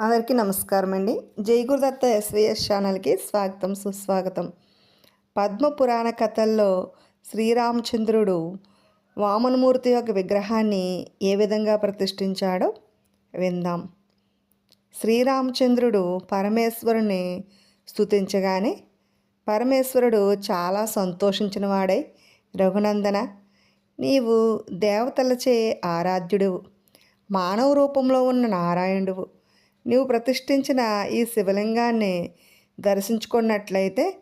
అందరికీ నమస్కారం అండి జయగురుదత్త ఎస్విఎస్ ఛానల్కి స్వాగతం సుస్వాగతం. పద్మ పురాణ కథల్లో శ్రీరామచంద్రుడు వామనమూర్తి యొక్క విగ్రహాన్ని ఏ విధంగా ప్రతిష్ఠించాడో విందాం. శ్రీరామచంద్రుడు పరమేశ్వరుని స్తుతించగానే పరమేశ్వరుడు చాలా సంతోషించిన వాడై రఘునందన నీవు దేవతలచే ఆరాధ్యుడువు. మానవ రూపంలో ఉన్న నారాయణుడువు. నీవు ప్రతిష్ఠించిన ఈ శివలింగాన్ని దర్శించుకున్నట్లయితే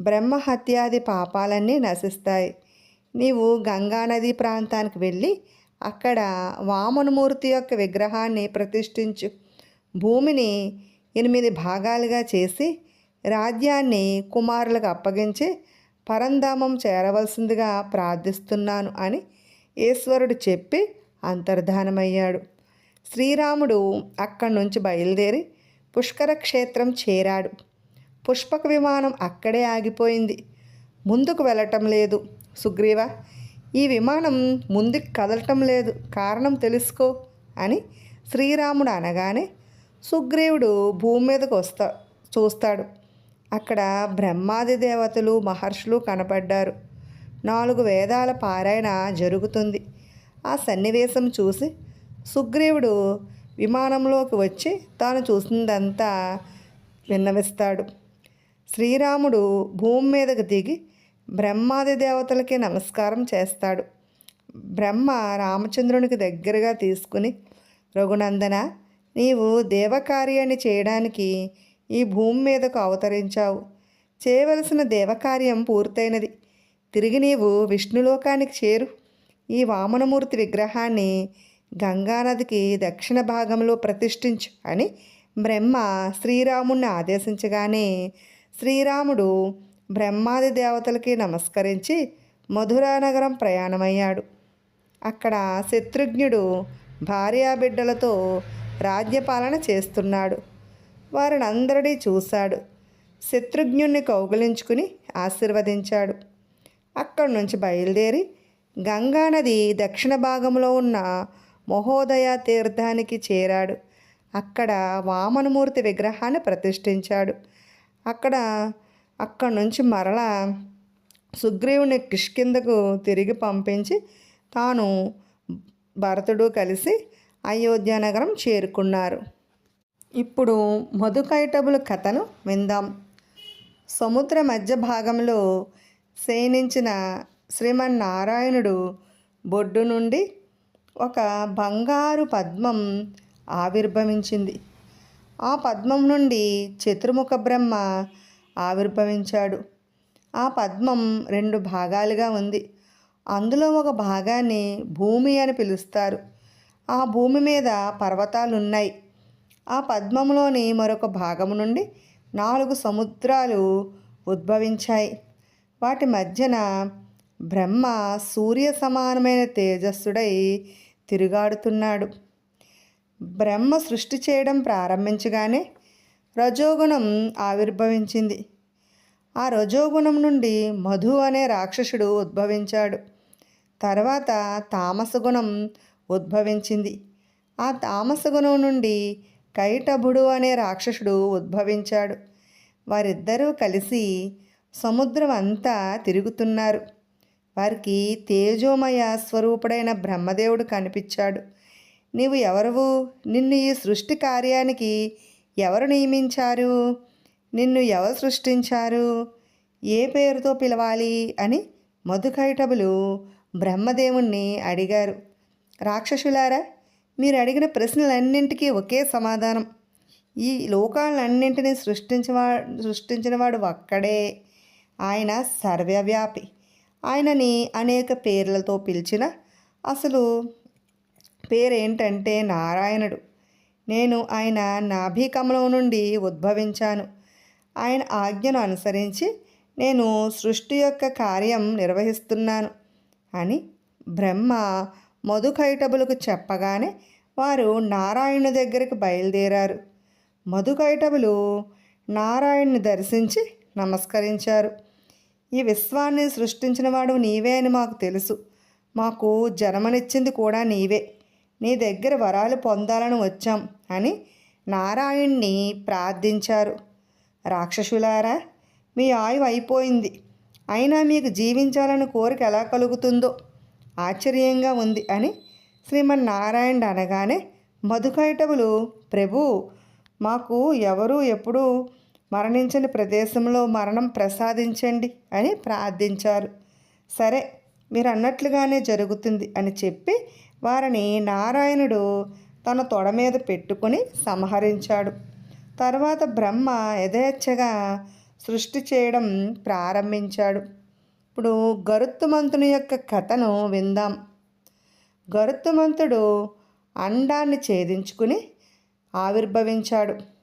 బ్రహ్మ హత్యాది పాపాలన్నీ నశిస్తాయి. నీవు గంగానది ప్రాంతానికి వెళ్ళి అక్కడ వామనమూర్తి యొక్క విగ్రహాన్ని ప్రతిష్ఠించు. భూమిని ఎనిమిది భాగాలుగా చేసి రాజ్యాన్ని కుమారులకు అప్పగించి పరంధామం చేరవలసిందిగా ప్రార్థిస్తున్నాను అని ఈశ్వరుడు చెప్పి అంతర్ధానమయ్యాడు. శ్రీరాముడు అక్కడి నుంచి బయలుదేరి పుష్కర క్షేత్రం చేరాడు. పుష్పక విమానం అక్కడే ఆగిపోయింది. ముందుకు వెళ్ళటం లేదు. సుగ్రీవ ఈ విమానం ముందుకు కదలటం లేదు. కారణం తెలుసుకో అని శ్రీరాముడు అనగానే సుగ్రీవుడు భూమి మీదకు వస్తా చూస్తాడు. అక్కడ బ్రహ్మాది దేవతలు మహర్షులు కనపడ్డారు. నాలుగు వేదాల పారాయణ జరుగుతుంది. ఆ సన్నివేశం చూసి సుగ్రీవుడు విమానంలోకి వచ్చి తాను చూసిందంతా విన్నవిస్తాడు. శ్రీరాముడు భూమి మీదకు దిగి బ్రహ్మాది దేవతలకి నమస్కారం చేస్తాడు. బ్రహ్మ రామచంద్రునికి దగ్గరగా తీసుకుని రఘునందన నీవు దేవకార్యాన్ని చేయడానికి ఈ భూమి మీదకు అవతరించావు. చేయవలసిన దేవకార్యం పూర్తయినది. తిరిగి నీవు విష్ణులోకానికి చేరు. ఈ వామనమూర్తి విగ్రహాన్ని గంగానదికి దక్షిణ భాగంలో ప్రతిష్ఠించు అని బ్రహ్మ శ్రీరాముణ్ణి ఆదేశించగానే శ్రీరాముడు బ్రహ్మాది దేవతలకి నమస్కరించి మధురానగరం ప్రయాణమయ్యాడు. అక్కడ శత్రుఘ్నుడు భార్యాబిడ్డలతో రాజ్యపాలన చేస్తున్నాడు. వారినందరినీ చూశాడు. శత్రుఘ్నుణ్ణి కౌగులించుకుని ఆశీర్వదించాడు. అక్కడి నుంచి బయలుదేరి గంగానది దక్షిణ భాగంలో ఉన్న మహోదయ తీర్థానికి చేరాడు. అక్కడ వామనమూర్తి విగ్రహాన్ని ప్రతిష్ఠించాడు. అక్కడ అక్కడి నుంచి మరలా సుగ్రీవుని కిష్కిందకు తిరిగి పంపించి తాను భరతుడు కలిసి అయోధ్య నగరం చేరుకున్నారు. ఇప్పుడు మధుకైటబుల కథను విందాం. సముద్ర మధ్య భాగంలో శయనించిన శ్రీమన్నారాయణుడు బొడ్డు నుండి ఒక బంగారు పద్మం ఆవిర్భవించింది. ఆ పద్మం నుండి చతుర్ముఖ బ్రహ్మ ఆవిర్భవించాడు. ఆ పద్మం రెండు భాగాలుగా ఉంది. అందులో ఒక భాగాన్ని భూమి అని పిలుస్తారు. ఆ భూమి మీద పర్వతాలున్నాయి. ఆ పద్మంలోని మరొక భాగము నుండి నాలుగు సముద్రాలు ఉద్భవించాయి. వాటి మధ్యన బ్రహ్మ సూర్య సమానమైన తేజస్సుడై తిరుగాడుతున్నాడు. బ్రహ్మ సృష్టి చేయడం ప్రారంభించగానే రజోగుణం ఆవిర్భవించింది. ఆ రజోగుణం నుండి మధు అనే రాక్షసుడు ఉద్భవించాడు. తర్వాత తామసగుణం ఉద్భవించింది. ఆ తామసగుణం నుండి కైటభుడు అనే రాక్షసుడు ఉద్భవించాడు. వారిద్దరూ కలిసి సముద్రం అంతా తిరుగుతున్నారు. వారికి తేజోమయ స్వరూపుడైన బ్రహ్మదేవుడు కనిపించాడు. నీవు ఎవరువు? నిన్ను ఈ సృష్టి కార్యానికి ఎవరు నియమించారు? నిన్ను ఎవరు సృష్టించారు? ఏ పేరుతో పిలవాలి? అని మధుకైటబులు బ్రహ్మదేవుణ్ణి అడిగారు. రాక్షసులారా మీరు అడిగిన ప్రశ్నలన్నింటికీ ఒకే సమాధానం. ఈ లోకాలన్నింటినీ సృష్టించిన సృష్టించినవాడు ఒక్కడే. ఆయన సర్వవ్యాపి. ఆయనని అనేక పేర్లతో పిలిచిన అసలు పేరేంటంటే నారాయణుడు. నేను ఆయన నాభికమలం నుండి ఉద్భవించాను. ఆయన ఆజ్ఞను అనుసరించి నేను సృష్టి యొక్క కార్యం నిర్వహిస్తున్నాను అని బ్రహ్మ మధుకైటబులకు చెప్పగానే వారు నారాయణుని దగ్గరికి బయలుదేరారు. మధుకైటబులు నారాయణ్ని దర్శించి నమస్కరించారు. ఈ విశ్వాన్ని సృష్టించినవాడు నీవే అని మాకు తెలుసు. మాకు జన్మనిచ్చింది కూడా నీవే. నీ దగ్గర వరాలు పొందాలని వచ్చాం అని నారాయణ్ణి ప్రార్థించారు. రాక్షసులారా మీ ఆయువు అయిపోయింది. అయినా మీకు జీవించాలని కోరిక ఎలా కలుగుతుందో ఆశ్చర్యంగా ఉంది అని శ్రీమన్నారాయణ అనగానే మధుకైటవులు ప్రభు మాకు ఎవరు ఎప్పుడూ మరణించని ప్రదేశంలో మరణం ప్రసాదించండి అని ప్రార్థించారు. సరే మీరు అన్నట్లుగానే జరుగుతుంది అని చెప్పి వారిని నారాయణుడు తన తొడ మీద పెట్టుకుని సంహరించాడు. తర్వాత బ్రహ్మ యథేచ్ఛగా సృష్టి చేయడం ప్రారంభించాడు. ఇప్పుడు గరుత్తుమంతుని యొక్క కథను విందాం. గరుత్తుమంతుడు అండాన్ని ఛేదించుకుని ఆవిర్భవించాడు.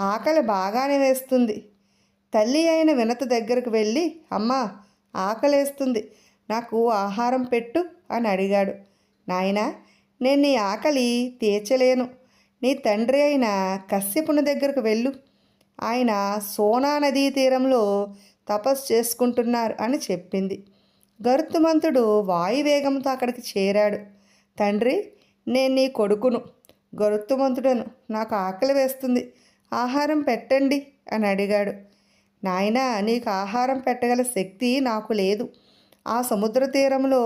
ఆకలి బాగానే వేస్తుంది. తల్లి అయిన వినత దగ్గరకు వెళ్ళి అమ్మా ఆకలేస్తుంది. నాకు ఆహారం పెట్టు అని అడిగాడు. నాయనా నేను నీ ఆకలి తీర్చలేను. నీ తండ్రి అయిన కశ్యపుని దగ్గరకు వెళ్ళు. ఆయన సోనా నదీ తీరంలో తపస్సు చేసుకుంటున్నారు అని చెప్పింది. గరుత్మంతుడు వాయువేగంతో అక్కడికి చేరాడు. తండ్రి నేను నీ కొడుకును. గరుత్మంతుడను. నాకు ఆకలి వేస్తుంది. ఆహారం పెట్టండి అని అడిగాడు. నాయనా నీకు ఆహారం పెట్టగల శక్తి నాకు లేదు. ఆ సముద్ర తీరంలో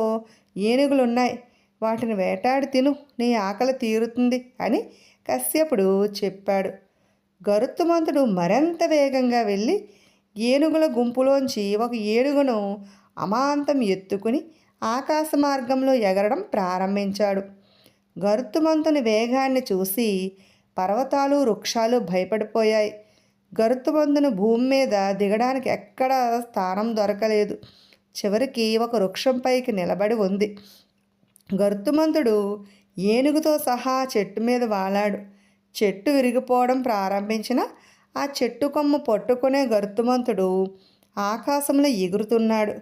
ఏనుగులున్నాయి. వాటిని వేటాడి తిను. నీ ఆకలి తీరుతుంది అని కశ్యపుడు చెప్పాడు. గరుత్మంతుడు మరింత వేగంగా వెళ్ళి ఏనుగుల గుంపులోంచి ఒక ఏనుగును అమాంతం ఎత్తుకుని ఆకాశ మార్గంలో ఎగరడం ప్రారంభించాడు. గరుత్మంతుని వేగాన్ని చూసి పర్వతాలు వృక్షాలు భయపడిపోయాయి. గరుత్మంతుని భూమి మీద దిగడానికి ఎక్కడ స్థానం దొరకలేదు. చివరికి ఒక వృక్షంపైకి నిలబడి ఉంది. గరుత్మంతుడు ఏనుగుతో సహా చెట్టు మీద వాలాడు. చెట్టు విరిగిపోవడం ప్రారంభించిన ఆ చెట్టు కొమ్ము పట్టుకునే గరుత్మంతుడు ఆకాశంలో ఎగురుతున్నాడు.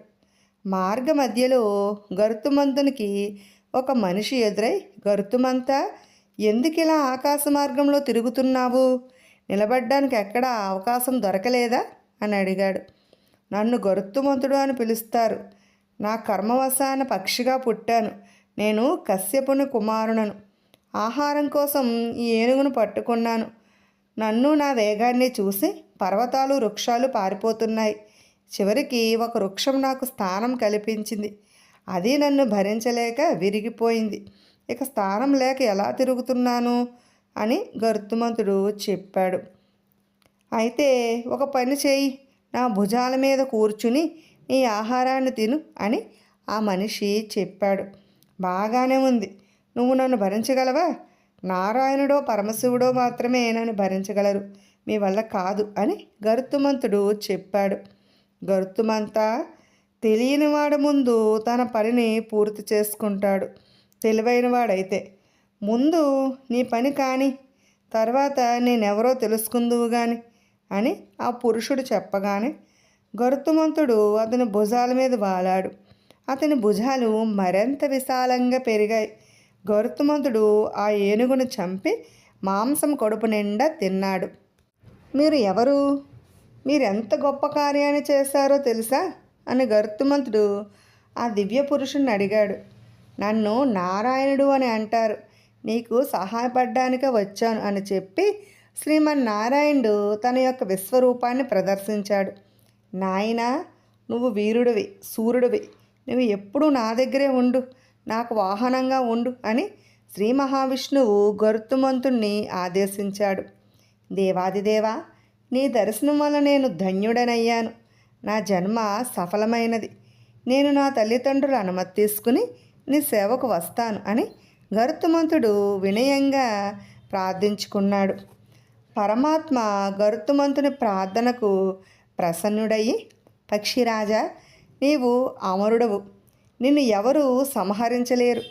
మార్గ మధ్యలో గరుత్మంతునికి ఒక మనిషి ఎదురై గరుత్మంతా ఎందుకు ఇలా ఆకాశ మార్గంలో తిరుగుతున్నావు? నిలబడ్డానికి ఎక్కడా అవకాశం దొరకలేదా? అని అడిగాడు. నన్ను గరుత్తుమంతుడు అని పిలుస్తారు. నా కర్మవశాన పక్షిగా పుట్టాను. నేను కశ్యపుని కుమారునను ఆహారం కోసం ఈ ఏనుగును పట్టుకున్నాను. నన్ను నా వేగాన్ని చూసి పర్వతాలు వృక్షాలు పారిపోతున్నాయి. చివరికి ఒక వృక్షం నాకు స్థానం కల్పించింది. అది నన్ను భరించలేక విరిగిపోయింది. ఇక స్థానం లేక ఎలా తిరుగుతున్నాను? అని గరుత్మంతుడు చెప్పాడు. అయితే ఒక పని చేయి నా భుజాల మీద కూర్చుని నీ ఆహారాన్ని తిను అని ఆ మనిషి చెప్పాడు. బాగానే ఉంది. నువ్వు నన్ను భరించగలవా? నారాయణుడో పరమశివుడో మాత్రమే నన్ను భరించగలరు. మీ వల్ల కాదు అని గరుత్మంతుడు చెప్పాడు. గరుత్మంతా తెలియనివాడు ముందు తన పనిని పూర్తి చేసుకుంటాడు. తెలివైనవాడైతే. ముందు నీ పని కాని తర్వాత నేనెవరో తెలుసుకుందువు గాని అని ఆ పురుషుడు చెప్పగానే గరుత్మంతుడు అతని భుజాల మీద వాలాడు. అతని భుజాలు మరింత విశాలంగా పెరిగాయి. గరుత్మంతుడు ఆ ఏనుగును చంపి మాంసం కడుపు నిండా తిన్నాడు. మీరు ఎవరు? మీరెంత గొప్ప కార్యాన్ని చేశారో తెలుసా? అని గరుత్మంతుడు ఆ దివ్య పురుషుణ్ణి అడిగాడు. నన్ను నారాయణుడు అని అంటారు. నీకు సహాయపడ్డానికే వచ్చాను అని చెప్పి శ్రీమన్నారాయణుడు తన యొక్క విశ్వరూపాన్ని ప్రదర్శించాడు. నాయన నువ్వు వీరుడివి సూర్యుడివి. నువ్వు ఎప్పుడూ నా దగ్గరే ఉండు. నాకు వాహనంగా ఉండు అని శ్రీ మహావిష్ణువు గరుత్తుమంతుణ్ణి ఆదేశించాడు. దేవాదిదేవా నీ దర్శనం వల్ల నేను ధన్యుడనయ్యాను. నా జన్మ సఫలమైనది. నేను నా తల్లిదండ్రుల అనుమతి తీసుకుని నీ సేవకు వస్తాను అని గరుత్మంతుడు వినయంగా ప్రార్థించుకున్నాడు. పరమాత్మ గరుత్మంతుని ప్రార్థనకు ప్రసన్నుడయ్యి పక్షిరాజా నీవు అమరుడవు. నిన్ను ఎవరు సంహరించలేరు.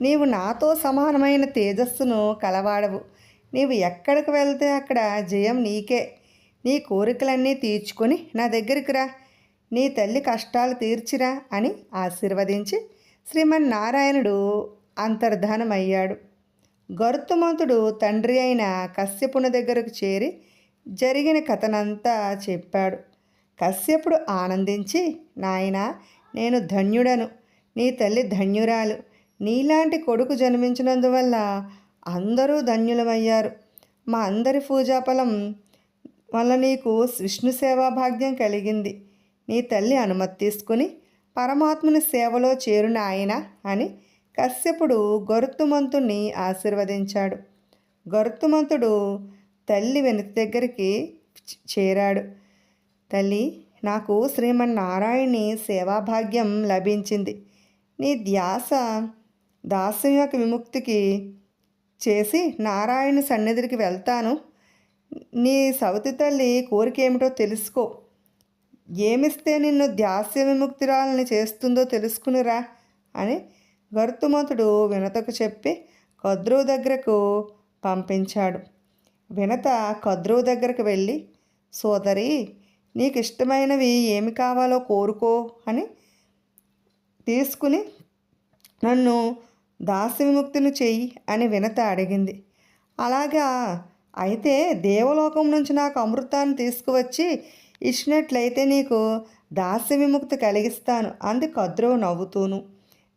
నీవు నాతో సమానమైన తేజస్సును కలవాడవు. నీవు ఎక్కడికి వెళ్తే అక్కడ జయం నీకే. నీ కోరికలన్నీ తీర్చుకొని నా దగ్గరికి రా. నీ తల్లి కష్టాలు తీర్చిరా అని ఆశీర్వదించి శ్రీమన్నారాయణుడు అంతర్ధానమయ్యాడు. గరుత్మంతుడు తండ్రి అయిన కశ్యపుని దగ్గరకు చేరి జరిగిన కథనంతా చెప్పాడు. కశ్యపుడు ఆనందించి నాయన నేను ధన్యుడను. నీ తల్లి ధన్యురాలు. నీలాంటి కొడుకు జన్మించినందువల్ల అందరూ ధన్యులమయ్యారు. మా అందరి పూజాఫలం వల్ల నీకు విష్ణు సేవా భాగ్యం కలిగింది. నీ తల్లి అనుమతి తీసుకుని పరమాత్ముని సేవలో చేరున ఆయన అని కశ్యపుడు గరుత్తుమంతుణ్ణి ఆశీర్వదించాడు. గరుత్తుమంతుడు తల్లి వెనుక దగ్గరికి చేరాడు. తల్లి నాకు శ్రీమన్నారాయణి సేవాభాగ్యం లభించింది. నీ ధ్యాస దాస్యం యొక్క విముక్తికి చేసి నారాయణ సన్నిధికి వెళ్తాను. నీ సవతి తల్లి కోరిక ఏమిటో తెలుసుకో. ఏమిస్తే నిన్ను ధ్యాస్య విముక్తిరాలని చేస్తుందో తెలుసుకునిరా అని గరుతుమంతుడు వినతకు చెప్పి కద్రువు దగ్గరకు పంపించాడు. వినత కద్రువు దగ్గరకు వెళ్ళి సోదరి నీకు ఇష్టమైనవి ఏమి కావాలో కోరుకో అని తీసుకుని నన్ను దాస్య విముక్తిని చెయ్యి అని వినత అడిగింది. అలాగా? అయితే దేవలోకం నుంచి నాకు అమృతాన్ని తీసుకువచ్చి ఇచ్చినట్లయితే నీకు దాస్య విముక్తి కలిగిస్తాను అంది కద్రువు నవ్వుతూను.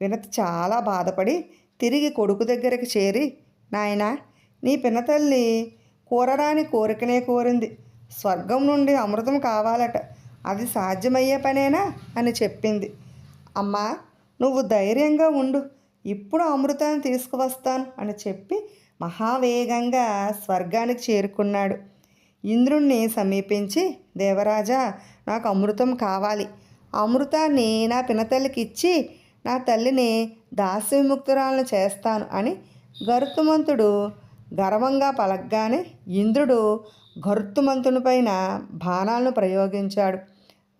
వినత చాలా బాధపడి తిరిగి కొడుకు దగ్గరికి చేరి నాయనా నీ పినతల్లి కూరరాని కోరికనే కోరింది. స్వర్గం నుండి అమృతం కావాలట. అది సాధ్యమయ్యే పనేనా? అని చెప్పింది. అమ్మా నువ్వు ధైర్యంగా ఉండు. ఇప్పుడు అమృతాన్ని తీసుకువస్తాను అని చెప్పి మహావేగంగా స్వర్గానికి చేరుకున్నాడు. ఇంద్రుణ్ణి సమీపించి దేవరాజా నాకు అమృతం కావాలి. అమృతాన్ని నా పినతల్లికి ఇచ్చి నా తల్లిని దాస్యవిముక్తురాలను చేస్తాను అని గరుత్మంతుడు గర్వంగా పలగ్గానే ఇంద్రుడు గరుత్తుమంతుని పైన బాణాలను ప్రయోగించాడు.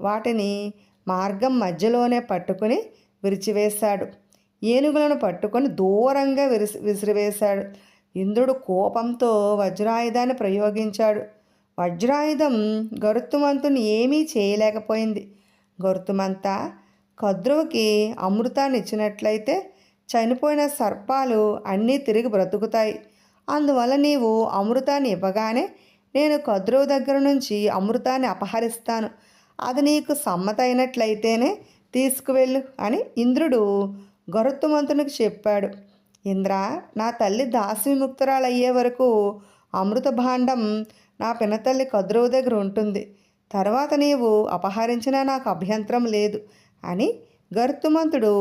వాటిని మార్గం మధ్యలోనే పట్టుకుని విరిచివేశాడు. ఏనుగులను పట్టుకొని దూరంగా విరిసి విసిరివేశాడు. ఇంద్రుడు కోపంతో వజ్రాయుధాన్ని ప్రయోగించాడు. వజ్రాయుధం గరుత్మంతుని ఏమీ చేయలేకపోయింది. గరుత్మంత కద్రువుకి అమృతాన్ని ఇచ్చినట్లయితే చనిపోయిన సర్పాలు అన్నీ తిరిగి బ్రతుకుతాయి. అందువల్ల నీవు అమృతాన్ని ఇవ్వగానే నేను కద్రువు దగ్గర నుంచి అమృతాన్ని అపహరిస్తాను. అది నీకు సమ్మతైనట్లయితేనే తీసుకువెళ్ళు అని ఇంద్రుడు గరుత్మంతునికి చెప్పాడు. ఇంద్ర నా తల్లి దాస్యముక్తురాలయ్యే వరకు అమృత భాండం నా పినతల్లి కద్రువు దగ్గర ఉంటుంది. తర్వాత నీవు అపహరించినా నాకు అభ్యంతరం లేదు అని గరుత్మంతుడు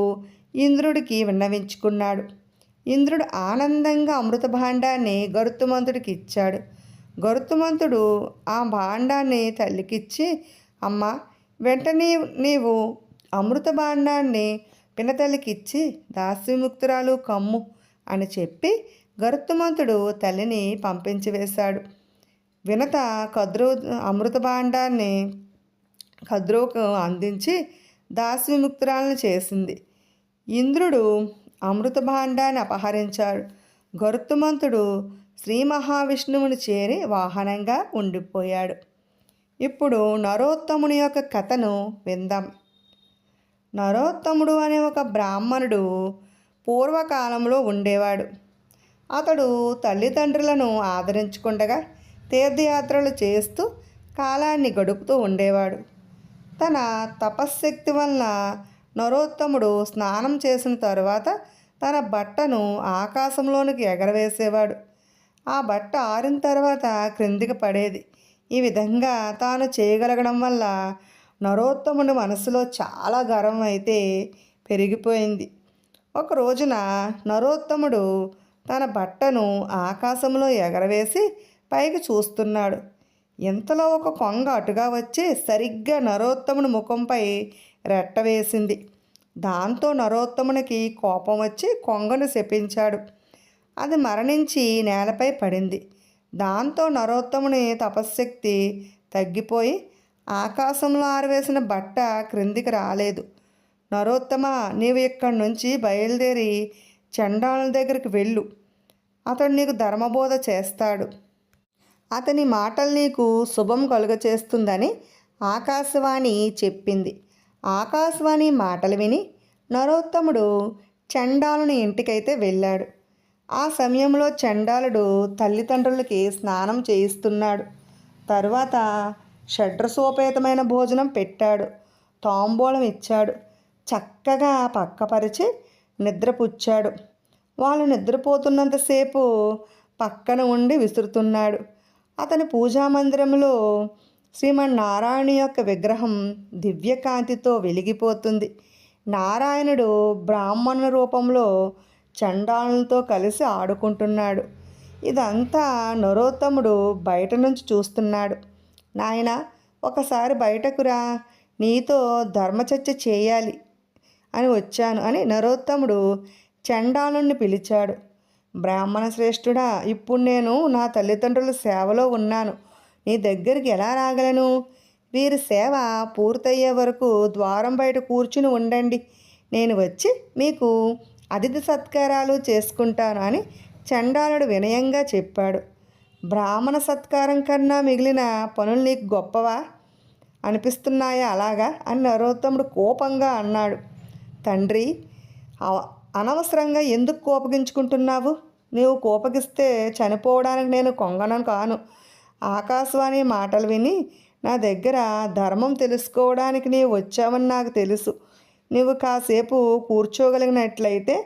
ఇంద్రుడికి విన్నవించుకున్నాడు. ఇంద్రుడు ఆనందంగా అమృత భాండాన్ని గరుత్మంతుడికి ఇచ్చాడు. గరుత్మంతుడు ఆ భాండాన్ని తల్లికిచ్చి అమ్మ వెంటనే నీవు అమృత భాండాన్ని పినతల్లికిచ్చి దాస్యముక్తురాలు కమ్ము అని చెప్పి గరుత్మంతుడు తల్లిని పంపించి వేశాడు. వినత కద్రో అమృతభాండాన్ని కద్రోకు అందించి అందించి దాస్యముక్తురాలను చేసింది. ఇంద్రుడు అమృతభాండాన్ని అపహరించాడు. గరుత్మంతుడు శ్రీ మహావిష్ణువుని చేరి వాహనంగా ఉండిపోయాడు. ఇప్పుడు నరోత్తముని యొక్క కథను విందాం. నరోత్తముడు అనే ఒక బ్రాహ్మణుడు పూర్వకాలంలో ఉండేవాడు. అతడు తల్లిదండ్రులను ఆదరించుకుండగా తీర్థయాత్రలు చేస్తూ కాలాన్ని గడుపుతూ ఉండేవాడు. తన తపశ్శక్తి వలన నరోత్తముడు స్నానం చేసిన తరువాత తన బట్టను ఆకాశంలోనికి ఎగరవేసేవాడు. ఆ బట్ట ఆరిన తర్వాత క్రిందికి పడేది. ఈ విధంగా తాను చేయగలగడం వల్ల నరోత్తముడి మనసులో చాలా గర్వం అయితే పెరిగిపోయింది. ఒక రోజున నరోత్తముడు తన బట్టను ఆకాశంలో ఎగరవేసి పైకి చూస్తున్నాడు. ఇంతలో ఒక కొంగ అటుగా వచ్చి సరిగ్గా నరోత్తముని ముఖంపై రెట్టవేసింది దాంతో నరోత్తమునికి కోపం వచ్చి కొంగను శపించాడు. అది మరణించి నేలపై పడింది. దాంతో నరోత్తముని తపశ్శక్తి తగ్గిపోయి ఆకాశంలో ఆరవేసిన బట్ట క్రిందికి రాలేదు. నరోత్తమ నీవు ఇక్కడి నుంచి బయలుదేరి చండాల దగ్గరికి వెళ్ళు. అతడు నీకు ధర్మబోధ చేస్తాడు. అతని మాటలు నీకు శుభం కలుగచేస్తుందని ఆకాశవాణి చెప్పింది. ఆకాశవాణి మాటలు విని నరోత్తముడు చండాలుని ఇంటికైతే వెళ్ళాడు. ఆ సమయంలో చండాలుడు తల్లిదండ్రులకి స్నానం చేయిస్తున్నాడు. తరువాత షడ్రసోపేతమైన భోజనం పెట్టాడు. తాంబూలం ఇచ్చాడు. చక్కగా పక్కపరిచి నిద్రపుచ్చాడు. వాళ్ళు నిద్రపోతున్నంతసేపు పక్కన ఉండి విసురుతున్నాడు. అతని పూజా మందిరంలో శ్రీమన్నారాయణ యొక్క విగ్రహం దివ్యకాంతితో వెలిగిపోతుంది. నారాయణుడు బ్రాహ్మణ రూపంలో చండాలతో కలిసి ఆడుకుంటున్నాడు. ఇదంతా నరోత్తముడు బయట నుంచి చూస్తున్నాడు. నాయన ఒకసారి బయటకురా నీతో ధర్మచర్చ చేయాలి అని వచ్చాను అని నరోత్తముడు చండాలుణ్ణి పిలిచాడు. బ్రాహ్మణ శ్రేష్ఠుడా ఇప్పుడు నేను నా తల్లిదండ్రుల సేవలో ఉన్నాను. నీ దగ్గరికి ఎలా రాగలను? వీరి సేవ పూర్తయ్యే వరకు ద్వారం బయట కూర్చుని ఉండండి. నేను వచ్చి మీకు అతిథి సత్కారాలు చేసుకుంటాను అని చండాలుడు వినయంగా చెప్పాడు. బ్రాహ్మణ సత్కారం కన్నా మిగిలిన పనులు నీకు గొప్పవా? అనిపిస్తున్నాయా అలాగా? అని నరోత్తముడు కోపంగా అన్నాడు. తండ్రి అవ- అనవసరంగా ఎందుకు కోపగించుకుంటున్నావు? నీవు కోపగిస్తే చనిపోవడానికి నేను కొంగనను కాను. ఆకాశవాణి మాటలు విని నా దగ్గర ధర్మం తెలుసుకోవడానికి నీవు వచ్చావని నాకు తెలుసు. నువ్వు కాసేపు కూర్చోగలిగినట్లయితే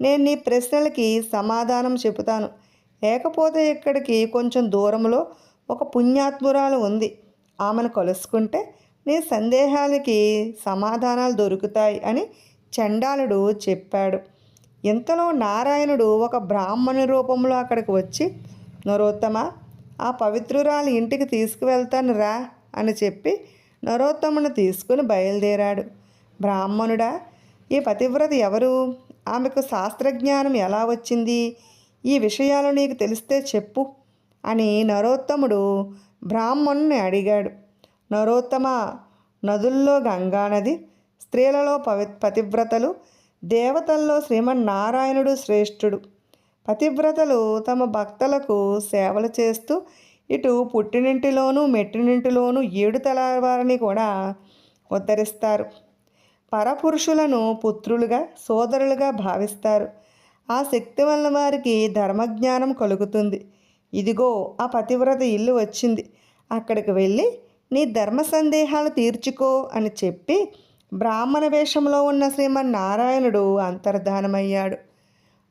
నేను నీ ప్రశ్నలకి సమాధానం చెబుతాను. లేకపోతే ఇక్కడికి కొంచెం దూరంలో ఒక పుణ్యాత్మురాలు ఉంది. ఆమెను కలుసుకుంటే నీ సందేహాలకి సమాధానాలు దొరుకుతాయి అని చండాలుడు చెప్పాడు. ఇంతలో నారాయణుడు ఒక బ్రాహ్మణు రూపంలో అక్కడికి వచ్చి నరోత్తమ ఆ పవిత్రురాలు ఇంటికి తీసుకువెళ్తాను రా అని చెప్పి నరోత్తమును తీసుకుని బయలుదేరాడు. బ్రాహ్మణుడా ఈ పతివ్రత ఎవరు? ఆమెకు శాస్త్రజ్ఞానం ఎలా వచ్చింది? ఈ విషయాలు నీకు తెలిస్తే చెప్పు అని నరోత్తముడు బ్రాహ్మణుని అడిగాడు. నరోత్తమ నదుల్లో గంగానది స్త్రీలలో పవి పతివ్రతలు దేవతల్లో శ్రీమన్నారాయణుడు శ్రేష్ఠుడు. పతివ్రతలు తమ భక్తులకు సేవలు చేస్తూ ఇటు పుట్టినింటిలోనూ మెట్టినింటిలోనూ ఏడు తలవారిని కూడా ఉద్ధరిస్తారు. పరపురుషులను పుత్రులుగా సోదరులుగా భావిస్తారు. ఆ శక్తి వలన వారికి ధర్మజ్ఞానం కలుగుతుంది. ఇదిగో ఆ పతివ్రత ఇల్లు వచ్చింది. అక్కడికి వెళ్ళి నీ ధర్మ సందేహాలు తీర్చుకో అని చెప్పి బ్రాహ్మణ వేషంలో ఉన్న శ్రీమన్నారాయణుడు అంతర్ధానమయ్యాడు.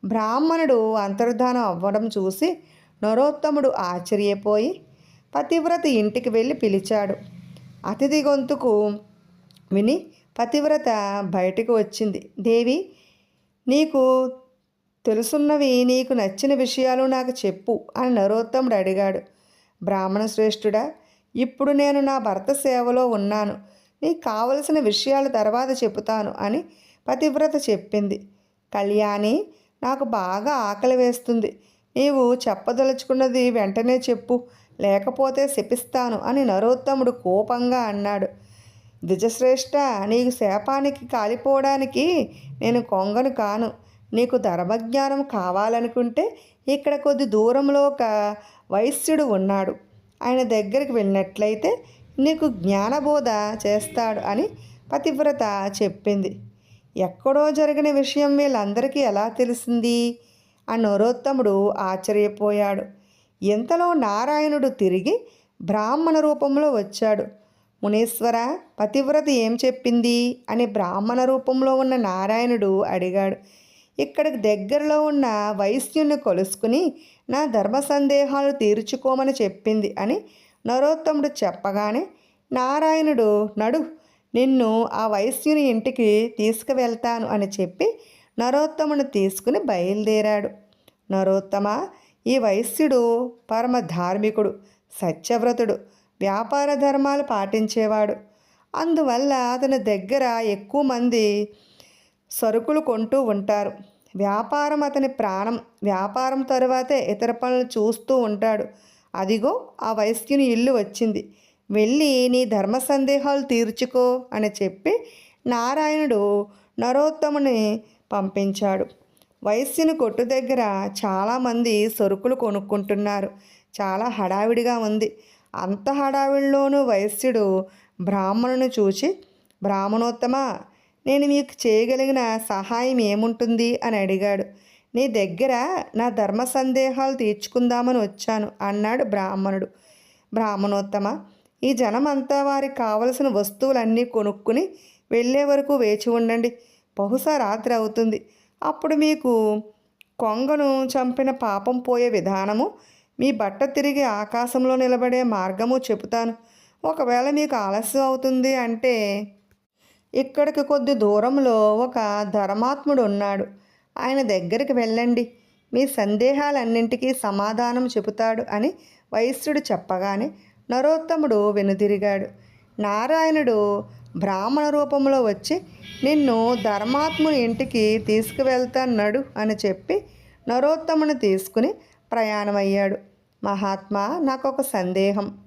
బ్రాహ్మణుడు అంతర్ధానం అవ్వడం చూసి నరోత్తముడు ఆశ్చర్యపోయి పతివ్రత ఇంటికి వెళ్ళి పిలిచాడు. అతిథి గొంతుకు విని పతివ్రత బయటకు వచ్చింది. దేవి నీకు తెలుసున్నవి నీకు నచ్చిన విషయాలు నాకు చెప్పు అని నరోత్తముడు అడిగాడు. బ్రాహ్మణ శ్రేష్ఠుడా ఇప్పుడు నేను నా భర్త సేవలో ఉన్నాను. నీకు కావలసిన విషయాలు తర్వాత చెబుతాను అని పతివ్రత చెప్పింది. కళ్యాణి నాకు బాగా ఆకలి వేస్తుంది. నీవు చెప్పదలుచుకున్నది వెంటనే చెప్పు. లేకపోతే శపిస్తాను అని నరోత్తముడు కోపంగా అన్నాడు. ద్విజశ్రేష్ఠ నీకు శాపానికి కాలిపోవడానికి నేను కొంగను కాను. నీకు ధర్మజ్ఞానం కావాలనుకుంటే ఇక్కడ కొద్ది దూరంలో ఒక వైశ్యుడు ఉన్నాడు. ఆయన దగ్గరికి వెళ్ళినట్లయితే నీకు జ్ఞానబోధ చేస్తాడు అని పతివ్రత చెప్పింది. ఎక్కడో జరిగిన విషయం వీళ్ళందరికీ ఎలా తెలిసింది? అని నరోత్తముడు ఆశ్చర్యపోయాడు. ఇంతలో నారాయణుడు తిరిగి బ్రాహ్మణ రూపంలో వచ్చాడు. మునీశ్వర పతివ్రత ఏం చెప్పింది? అని బ్రాహ్మణ రూపంలో ఉన్న నారాయణుడు అడిగాడు. ఇక్కడికి దగ్గరలో ఉన్న వైశ్యుని కొలుసుకుని నా ధర్మ సందేహాలు తీర్చుకోమని చెప్పింది అని నరోత్తముడు చెప్పగానే నారాయణుడు నడు నిన్ను ఆ వైశ్యుని ఇంటికి తీసుకువెళ్తాను అని చెప్పి నరోత్తముని తీసుకుని బయలుదేరాడు. నరోత్తమ ఈ వైశ్యుడు పరమ ధార్మికుడు సత్యవ్రతుడు వ్యాపార ధర్మాలు పాటించేవాడు. అందువల్ల అతని దగ్గర ఎక్కువ మంది సరుకులు కొంటూ ఉంటారు. వ్యాపారం అతని ప్రాణం. వ్యాపారం తరువాతే ఇతర పనులు చూస్తూ ఉంటాడు. అదిగో ఆ వయస్కుని ఇల్లు వచ్చింది. వెళ్ళి నీ ధర్మ సందేహాలు తీర్చుకో అని చెప్పి నారాయణుడు నరోత్తముని పంపించాడు. వయస్సుని కొట్టు దగ్గర చాలామంది సరుకులు కొనుక్కుంటున్నారు. చాలా హడావిడిగా ఉంది. అంత హడావిడిలోనూ వయస్సుడు బ్రాహ్మణుని చూచి బ్రాహ్మణోత్తమ నేను మీకు చేయగలిగిన సహాయం ఏముంటుంది? అని అడిగాడు. నీ దగ్గర నా ధర్మ సందేహాలు తీర్చుకుందామని వచ్చాను అన్నాడు బ్రాహ్మణుడు. బ్రాహ్మణోత్తమ ఈ జనం అంతా వారికి కావలసిన వస్తువులన్నీ కొనుక్కుని వెళ్ళే వరకు వేచి ఉండండి. బహుశా రాత్రి అవుతుంది. అప్పుడు మీకు కొంగను చంపిన పాపం పోయే విధానము మీ బట్ట తిరిగి ఆకాశంలో నిలబడే మార్గము చెబుతాను. ఒకవేళ మీకు ఆలస్యం అవుతుంది అంటే ఇక్కడికి కొద్ది దూరంలో ఒక ధర్మాత్ముడు ఉన్నాడు. ఆయన దగ్గరికి వెళ్ళండి. మీ సందేహాలన్నింటికీ సమాధానం చెబుతాడు అని వైశ్యుడు చెప్పగానే నరోత్తముడు వెనుదిరిగాడు. నారాయణుడు బ్రాహ్మణ రూపంలో వచ్చి నిన్ను ధర్మాత్ముని ఇంటికి తీసుకువెళ్తాన్నాడు అని చెప్పి నరోత్తముని తీసుకుని ప్రయాణమయ్యాడు. మహాత్మా నాకు ఒక సందేహం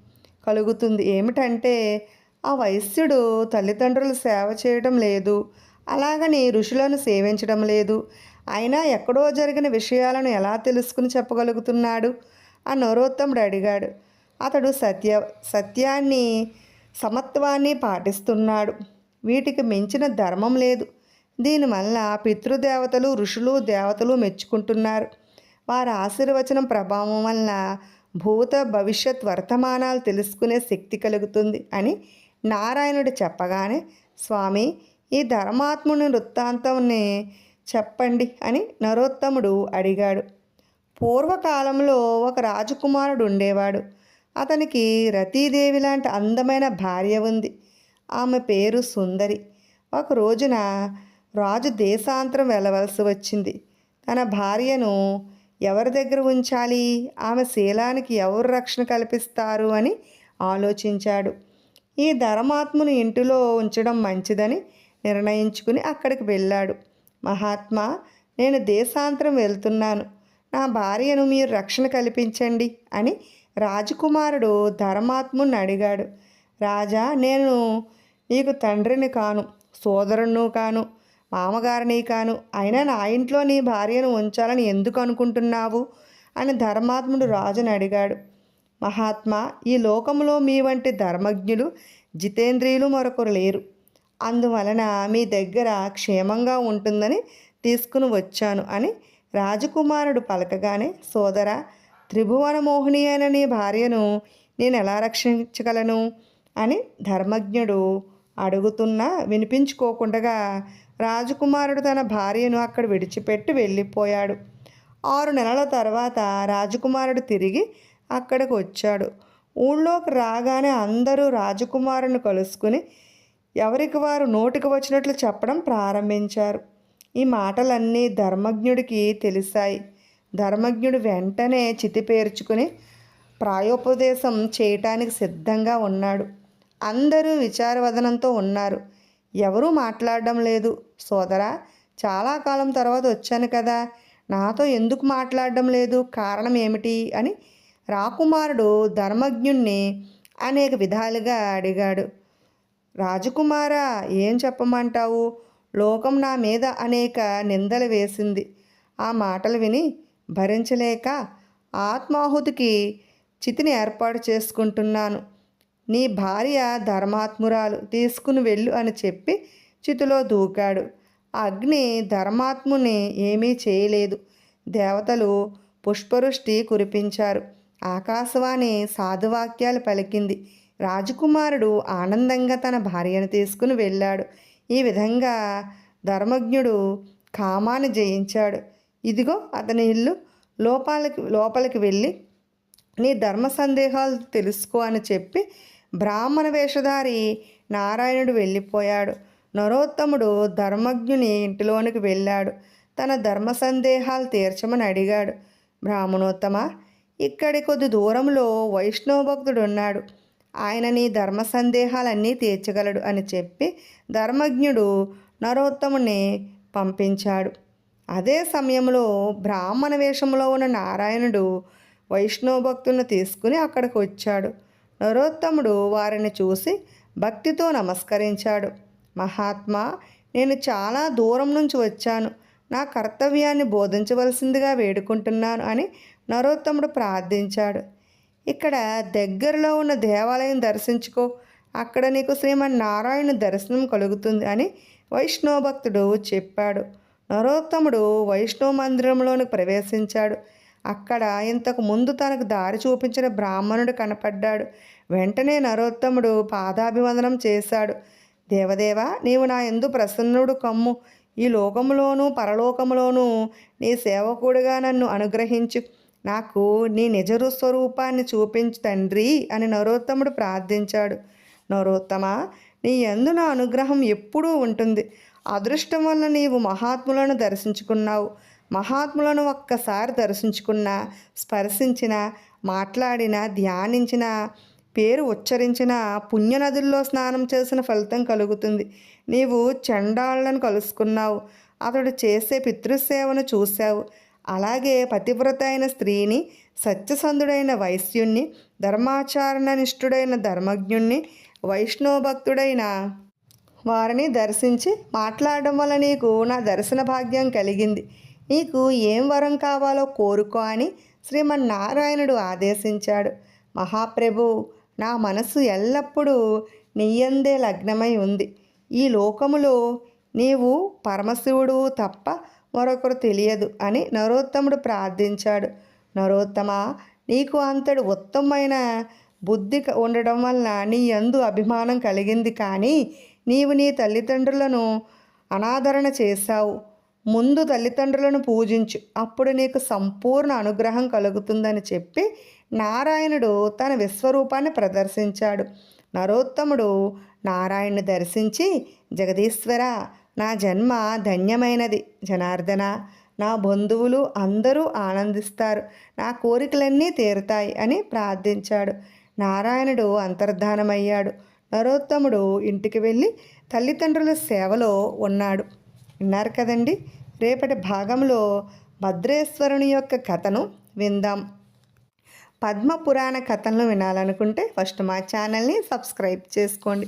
కలుగుతుంది. ఏమిటంటే ఆ వైశ్యుడు తల్లిదండ్రులు సేవ చేయడం లేదు. అలాగని ఋషులను సేవించడం లేదు. అయినా ఎక్కడో జరిగిన విషయాలను ఎలా తెలుసుకుని చెప్పగలుగుతున్నాడు? ఆ నరోత్తముడు అడిగాడు. అతడు సత్య సత్యాన్ని సమత్వాన్ని పాటిస్తున్నాడు. వీటికి మించిన ధర్మం లేదు. దీనివల్ల పితృదేవతలు ఋషులు దేవతలు మెచ్చుకుంటున్నారు. వారి ఆశీర్వచనం ప్రభావం వల్ల భూత భవిష్యత్ వర్తమానాలు తెలుసుకునే శక్తి కలుగుతుంది అని నారాయణుడు చెప్పగానే స్వామి ఈ ధర్మాత్ముని వృత్తాంతాన్ని చెప్పండి అని నరోత్తముడు అడిగాడు. పూర్వకాలంలో ఒక రాజకుమారుడు ఉండేవాడు. అతనికి రతీదేవి లాంటి అందమైన భార్య ఉంది. ఆమె పేరు సుందరి. ఒక రోజున రాజు దేశాంతరం వెళ్ళవలసి వచ్చింది. తన భార్యను ఎవరి దగ్గర ఉంచాలి? ఆమె శీలానికి ఎవరు రక్షణ కల్పిస్తారు అని ఆలోచించాడు. ఈ ధర్మాత్మను ఇంటిలో ఉంచడం మంచిదని నిర్ణయించుకుని అక్కడికి వెళ్ళాడు. మహాత్మా నేను దేశాంతరం వెళ్తున్నాను. నా భార్యను మీరు రక్షణ కల్పించండి అని రాజకుమారుడు ధర్మాత్ముని అడిగాడు. రాజా నేను నీకు తండ్రిని కాను సోదరును కాను మామగారిని కాను. అయినా నా ఇంట్లో నీ భార్యను ఉంచాలని ఎందుకు అనుకుంటున్నావు? అని ధర్మాత్ముడు రాజుని అడిగాడు. మహాత్మా ఈ లోకంలో మీ వంటి ధర్మజ్ఞులు జితేంద్రియులు మరొకరు లేరు. అందువలన మీ దగ్గర క్షేమంగా ఉంటుందని తీసుకుని వచ్చాను అని రాజకుమారుడు పలకగానే సోదర త్రిభువన మోహిని అయిన నీ భార్యను నేను ఎలా రక్షించగలను? అని ధర్మజ్ఞుడు అడుగుతున్నా వినిపించుకోకుండా రాజకుమారుడు తన భార్యను అక్కడ విడిచిపెట్టి వెళ్ళిపోయాడు. ఆరు నెలల తర్వాత రాజకుమారుడు తిరిగి అక్కడికి వచ్చాడు. ఊళ్ళోకి రాగానే అందరూ రాజకుమారుని కలుసుకుని ఎవరికి వారు నోటికి వచ్చినట్లు చెప్పడం ప్రారంభించారు. ఈ మాటలన్నీ ధర్మజ్ఞుడికి తెలిసాయి. ధర్మజ్ఞుడు వెంటనే చితి పేర్చుకుని ప్రాయోపదేశం చేయటానికి సిద్ధంగా ఉన్నాడు. అందరూ విచారవదనంతో ఉన్నారు. ఎవరూ మాట్లాడడం లేదు. సోదరా చాలా కాలం తర్వాత వచ్చాను కదా. నాతో ఎందుకు మాట్లాడడం లేదు? కారణం ఏమిటి? అని రాకుమారుడు ధర్మజ్ఞుణ్ణి అనేక విధాలుగా అడిగాడు. రాజకుమారా ఏం చెప్పమంటావు? లోకం నా మీద అనేక నిందలు వేసింది. ఆ మాటలు విని భరించలేక ఆత్మాహుతికి చితిని ఏర్పాటు చేసుకుంటున్నాను. నీ భార్య ధర్మాత్మురాలు తీసుకుని వెళ్ళు అని చెప్పి చితిలో దూకాడు. అగ్ని ధర్మాత్ముని ఏమీ చేయలేదు. దేవతలు పుష్పవృష్టి కురిపించారు. ఆకాశవాణి సాధువాక్యాలు పలికింది. రాజకుమారుడు ఆనందంగా తన భార్యను తీసుకుని వెళ్ళాడు. ఈ విధంగా ధర్మజ్ఞుడు కామాన్ని జయించాడు. ఇదిగో అతని ఇల్లు. లోపాలకి లోపలికి వెళ్ళి నీ ధర్మ సందేహాలు తెలుసుకో అని చెప్పి బ్రాహ్మణ వేషధారి నారాయణుడు వెళ్ళిపోయాడు. నరోత్తముడు ధర్మజ్ఞుని ఇంటిలోనికి వెళ్ళాడు. తన ధర్మ సందేహాలు తీర్చమని అడిగాడు. బ్రాహ్మణోత్తమ ఇక్కడి కొద్ది దూరంలో వైష్ణవ భక్తుడు ఉన్నాడు ఆయన నీ ధర్మ సందేహాలన్నీ తీర్చగలడు అని చెప్పి ధర్మజ్ఞుడు నరోత్తముని పంపించాడు. అదే సమయంలో బ్రాహ్మణ వేషంలో ఉన్న నారాయణుడు వైష్ణవ భక్తులను తీసుకుని అక్కడికి వచ్చాడు. నరోత్తముడు వారిని చూసి భక్తితో నమస్కరించాడు. మహాత్మా నేను చాలా దూరం నుంచి వచ్చాను. నా కర్తవ్యాన్ని బోధించవలసిందిగా వేడుకుంటున్నాను అని నరోత్తముడు ప్రార్థించాడు. ఇక్కడ దగ్గరలో ఉన్న దేవాలయం దర్శించుకో. అక్కడ నీకు శ్రీమన్నారాయణ దర్శనం కలుగుతుంది అని వైష్ణవ భక్తుడు చెప్పాడు. నరోత్తముడు వైష్ణవ మందిరంలోనికి ప్రవేశించాడు. అక్కడ ఇంతకు ముందు తనకు దారి చూపించిన బ్రాహ్మణుడు కనపడ్డాడు. వెంటనే నరోత్తముడు పాదాభివందనం చేశాడు. దేవదేవ నీవు నా ఎందు ప్రసన్నుడు కమ్ము. ఈ లోకములోనూ పరలోకములోనూ నీ సేవకుడిగా నన్ను అనుగ్రహించు. నాకు నీ నిజ స్వరూపాన్ని చూపించు తండ్రి అని నరోత్తముడు ప్రార్థించాడు. నరోత్తమ నీ ఎందు నా అనుగ్రహం ఎప్పుడూ ఉంటుంది. అదృష్టం వల్ల నీవు మహాత్ములను దర్శించుకున్నావు. మహాత్ములను ఒక్కసారి దర్శించుకున్న స్పర్శించిన మాట్లాడిన ధ్యానించిన పేరు ఉచ్చరించిన పుణ్యనదుల్లో స్నానం చేసిన ఫలితం కలుగుతుంది. నీవు చండాలను కలుసుకున్నావు. అతడు చేసే పితృసేవను చూశావు. అలాగే పతివ్రత అయిన స్త్రీని సత్యసంధుడైన వైశ్యుణ్ణి ధర్మాచరణ నిష్ఠుడైన ధర్మజ్ఞుణ్ణి వైష్ణవ భక్తుడైన వారిని దర్శించి మాట్లాడడం వల్ల నీకు నా దర్శన భాగ్యం కలిగింది. నీకు ఏం వరం కావాలో కోరుకో అని శ్రీమన్నారాయణుడు ఆదేశించాడు. మహాప్రభు నా మనసు ఎల్లప్పుడూ నీయందే లగ్నమై ఉంది. ఈ లోకములో నీవు పరమశివుడు తప్ప మరొకరు తెలియదు అని నరోత్తముడు ప్రార్థించాడు. నరోత్తమ నీకు అంతడు ఉత్తమమైన బుద్ధి ఉండడం వలన నీ యందు అభిమానం కలిగింది కానీ నీవు నీ తల్లిదండ్రులను అనాదరణ చేశావు. ముందు తల్లిదండ్రులను పూజించు అప్పుడు నీకు సంపూర్ణ అనుగ్రహం కలుగుతుందని చెప్పి నారాయణుడు తన విశ్వరూపాన్ని ప్రదర్శించాడు. నరోత్తముడు నారాయణ్ణి దర్శించి జగదీశ్వర నా జన్మ ధన్యమైనది జనార్దన. నా బంధువులు అందరూ ఆనందిస్తారు. నా కోరికలన్నీ తీరుతాయి అని ప్రార్థించాడు. నారాయణుడు అంతర్ధానమయ్యాడు. నరోత్తముడు ఇంటికి వెళ్ళి తల్లిదండ్రుల సేవలో ఉన్నాడు. విన్నారు కదండి? రేపటి భాగంలో భద్రేశ్వరుని యొక్క కథను విందాం. పద్మ పురాణ కథలను వినాలనుకుంటే ఫస్ట్ మా ఛానల్ని సబ్స్క్రైబ్ చేసుకోండి.